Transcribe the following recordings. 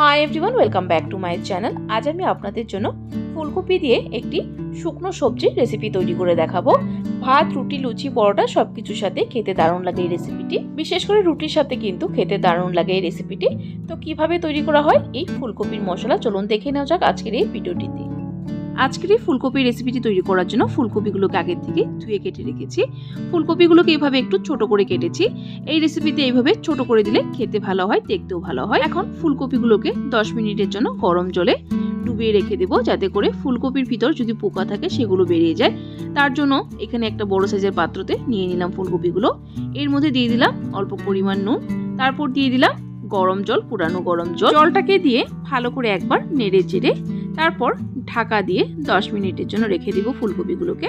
Hi everyone welcome back to my channel আজ আমি আপনাদের জন্য ফুলকপি দিয়ে একটি শুকনো সবজির রেসিপি তৈরি করে দেখাবো। ভাত, রুটি, লুচি, পরোটা সব কিছুর সাথে খেতে দারুণ লাগে এই রেসিপিটি বিশেষ করে রুটির সাথে কিন্তু খেতে দারুণ লাগে এই রেসিপিটি তো কীভাবে তৈরি করা হয়? এই ফুলকপির মশলা চলুন দেখে নেওয়া যাক আজকের এই ভিডিওটিতে আজকের এই ফুলকপির রেসিপিটি তৈরি করার জন্য ফুলকপিগুলোকে আগের থেকে ধুয়ে কেটে রেখেছি। ফুলকপিগুলোকে এইভাবে একটু ছোট করে কেটেছি। এই রেসিপিতে এইভাবে ছোট করে দিলে খেতে ভালো হয়, দেখতেও ভালো হয়। এখন ফুলকপিগুলোকে 10 মিনিটের জন্য গরম জলে ডুবিয়ে রেখে দেবো, যাতে করে ফুলকপির ভিতর যদি পোকা থাকে সেগুলো বেরিয়ে যায়। তার জন্য এখানে একটা বড় সাইজের পাত্রতে নিয়ে নিলাম ফুলকপিগুলো। এর মধ্যে দিয়ে দিলাম অল্প পরিমাণ নুন। তারপর দিয়ে দিলাম গরম জল, পুরানো গরম জল। জলটাকে দিয়ে ভালো করে একবার নেড়ে চেড়ে তারপর ঢাকা দিয়ে 10 মিনিটের জন্য রেখে দিব ফুলকপিগুলোকে।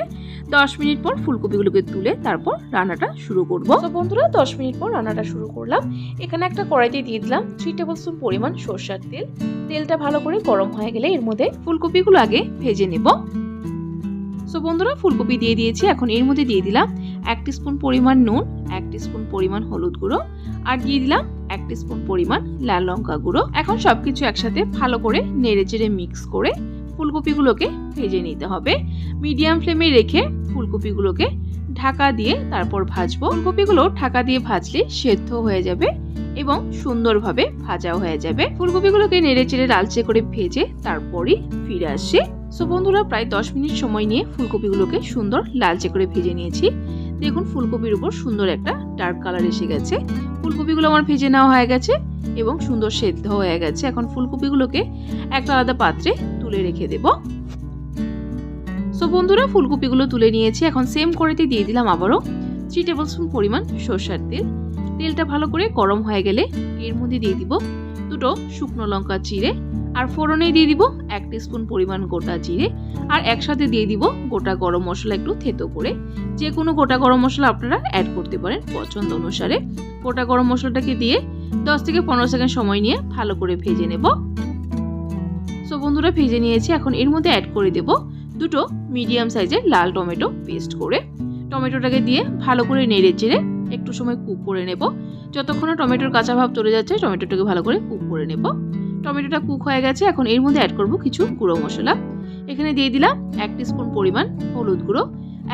10 মিনিট পর ফুলকপিগুলোকে তুলে তারপর রান্নাটা শুরু করব। তো বন্ধুরা 10 মিনিট পর রান্নাটা শুরু করলাম। এখানে একটা কড়াইতে দিয়ে দিলাম থ্রি টেবিল স্পুন পরিমাণ সরষার তেল। তেলটা ভালো করে গরম হয়ে গেলে এর মধ্যে ফুলকপিগুলো আগে ভেজে নেব। সো বন্ধুরা, ফুলকপি দিয়ে দিয়েছি, এখন এর মধ্যে দিয়ে দিলাম এক স্পুন পরিমাণ নুন, এক স্পুন পরিমাণ হলুদ গুঁড়ো আর দিয়ে দিলাম এক স্পুন পরিমাণ লাল লঙ্কা গুঁড়ো। এখন সবকিছু একসাথে ভালো করে নেড়ে চেড়ে মিক্স করে ফুলকপিগুলোকে ভেজে নিতে হবে। মিডিয়াম ফ্লেমে রেখে ফুলকপিগুলোকে ঢাকা দিয়ে তারপর ভাজবো। ফুলকপিগুলো ঢাকা দিয়ে ভাজলে সেদ্ধ হয়ে যাবে এবং সুন্দরভাবে ভাজাও হয়ে যাবে। ফুলকপিগুলোকে নেড়ে চেড়ে লালচে করে ভেজে তারপরই ফিরে আসে। সো বন্ধুরা, প্রায় দশ মিনিট সময় নিয়ে ফুলকপিগুলোকে সুন্দর লালচে করে ভেজে নিয়েছি। দেখুন, ফুলকপির উপর সুন্দর একটা ডার্ক কালার এসে গেছে। ফুলকপিগুলো আমার ভেজে নেওয়া হয়ে গেছে এবং সুন্দর সেদ্ধ হয়ে গেছে। এখন ফুলকপিগুলোকে একটা আলাদা পাত্রে তুলে রেখে দেব। সো বন্ধুরা, ফুলকপিগুলো তুলে নিয়েছি। এখন সেম করেতে দিয়ে দিলাম আবারও থ্রি টেবিল স্পুন পরিমাণ সর্ষার তেল। তেলটা ভালো করে গরম হয়ে গেলে এর মধ্যে দিয়ে দিব দুটো শুকনো লঙ্কা চিড়ে আর ফোড়নে দিয়ে দিব এক স্পুন পরিমাণ গোটা জিরে আর একসাথে দিয়ে দিব গোটা গরম মশলা একটু থেতো করে। যে কোনো গোটা গরম মশলা আপনারা অ্যাড করতে পারেন পছন্দ অনুসারে। গোটা গরম মশলাটাকে দিয়ে দশ থেকে পনেরো সেকেন্ড সময় নিয়ে ভালো করে ভেজে নেব। সো ভেজে নিয়েছি। এখন এর মধ্যে অ্যাড করে দেব দুটো মিডিয়াম সাইজের লাল টমেটো পেস্ট করে। টমেটোটাকে দিয়ে ভালো করে নেড়ে চেড়ে একটু সময় কুক করে নেব। যতক্ষণ টমেটোর কাঁচা ভাব চলে যাচ্ছে, টমেটোটাকে ভালো করে কুক করে নেব। টমেটোটা কুক হয়ে গেছে, এখন এর মধ্যে অ্যাড করব কিছু গুঁড়ো মশলা। এখানে দিয়ে দিলাম এক স্পুন পরিমাণ হলুদ গুঁড়ো,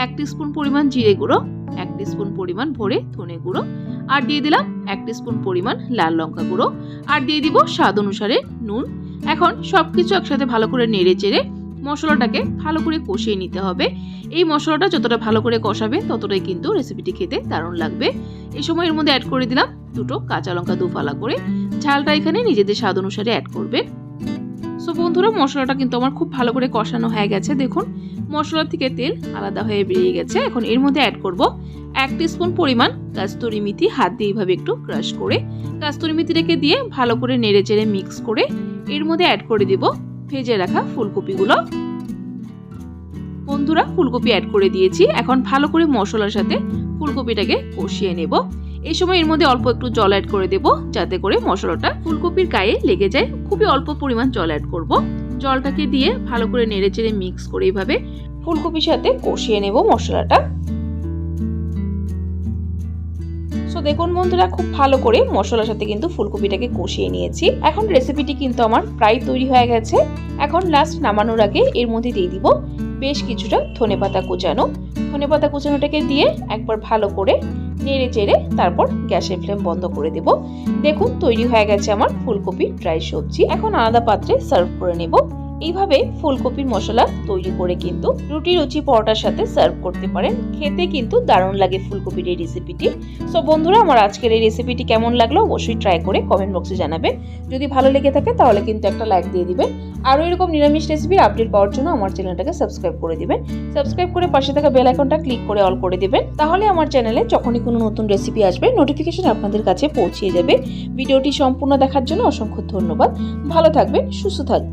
এক স্পুন পরিমাণ জিরে গুঁড়ো, এক স্পুন পরিমাণ ভরে ধনে গুঁড়ো, আর দিয়ে দিলাম এক স্পুন পরিমাণ লাল লঙ্কা গুঁড়ো। আর দিয়ে দিব স্বাদ অনুসারে নুন। এখন সব কিছু একসাথে ভালো করে নেড়ে চেড়ে মশলাটাকে ভালো করে কষিয়ে নিতে হবে। এই মশলাটা যতটা ভালো করে কষাবে ততটাই কিন্তু রেসিপিটি খেতে দারুণ লাগবে। এই সময় এর মধ্যে অ্যাড করে দিলাম দুটো কাঁচা লঙ্কা দুফালা করে। ঝালটা এখানে নিজেদের স্বাদ অনুসারে অ্যাড করবে। সো বন্ধুরা, মশলাটা কিন্তু আমার খুব ভালো করে কষানো হয়ে গেছে, দেখুন। মশলা থেকে তেল আলাদা হয়ে বেরিয়ে গেছে। এখন এর মধ্যে অ্যাড করব এক স্পুন পরিমাণ কাস্তুরি মিথি, হাত দিয়ে এইভাবে একটু ক্রাশ করে। কাস্তুরি মেথিটাকে দিয়ে ভালো করে নেড়ে চেড়ে মিক্স করে এর মধ্যে অ্যাড করে দিব ভেজে রাখা ফুলকপিগুলো। বন্ধুরা, ফুলকপি অ্যাড করে দিয়েছি। এখন ভালো করে মশলার সাথে ফুলকপিটাকে কষিয়ে নেব। এই সময় এর মধ্যে অল্প একটু জল অ্যাড করে দেব, যাতে করে মশলাটা ফুলকপির গায়ে লেগে যায়। খুবই অল্প পরিমাণ জল অ্যাড করব। জলটাকে দিয়ে ভালো করে নেড়ে চেড়ে মিক্স করে এইভাবে ফুলকপির সাথে কষিয়ে নেব মশলাটা। সো দেখুন বন্ধুরা, খুব ভালো করে মশলার সাথে কিন্তু ফুলকপিটাকে কষিয়ে নিয়েছি। এখন রেসিপিটি কিন্তু আমার প্রায় তৈরি হয়ে গেছে। এখন লাস্ট নামানোর আগে এর মধ্যে দিয়ে দিব বেশ কিছুটা ধনেপাতা কুচানো। ধনেপাতা কুচানোটাকে দিয়ে একবার ভালো করে নেড়ে চেড়ে তারপর গ্যাসের ফ্লেম বন্ধ করে দেব। দেখুন, তৈরি হয়ে গেছে আমার ফুলকপি ড্রাই সবজি। এখন আলাদা পাত্রে সার্ভ করে নেব। এইভাবে ফুলকপির মশলা তৈরি করে কিন্তু রুটি রুচি পরোটার সাথে সার্ভ করতে পারেন। খেতে কিন্তু দারুণ লাগে ফুলকপির এই রেসিপিটি সো বন্ধুরা, আমার আজকের এই রেসিপিটি কেমন লাগল অবশ্যই ট্রাই করে কমেন্ট বক্সে জানাবেন। যদি ভালো লেগে থাকে তাহলে কিন্তু একটা লাইক দিয়ে দিবেন। আরও এরকম নিরামিষ রেসিপির আপডেট পাওয়ার জন্য আমার চ্যানেলটাকে সাবস্ক্রাইব করে দিবেন। সাবস্ক্রাইব করে পাশে থাকা বেল আইকনটা ক্লিক করে অল করে দিবেন। তাহলে আমার চ্যানেলে যখনই কোনো নতুন রেসিপি আসবে নোটিফিকেশন আপনাদের কাছে পৌঁছিয়ে যাবে। ভিডিওটি সম্পূর্ণ দেখার জন্য অসংখ্য ধন্যবাদ। ভালো থাকবেন, সুস্থ থাকবেন।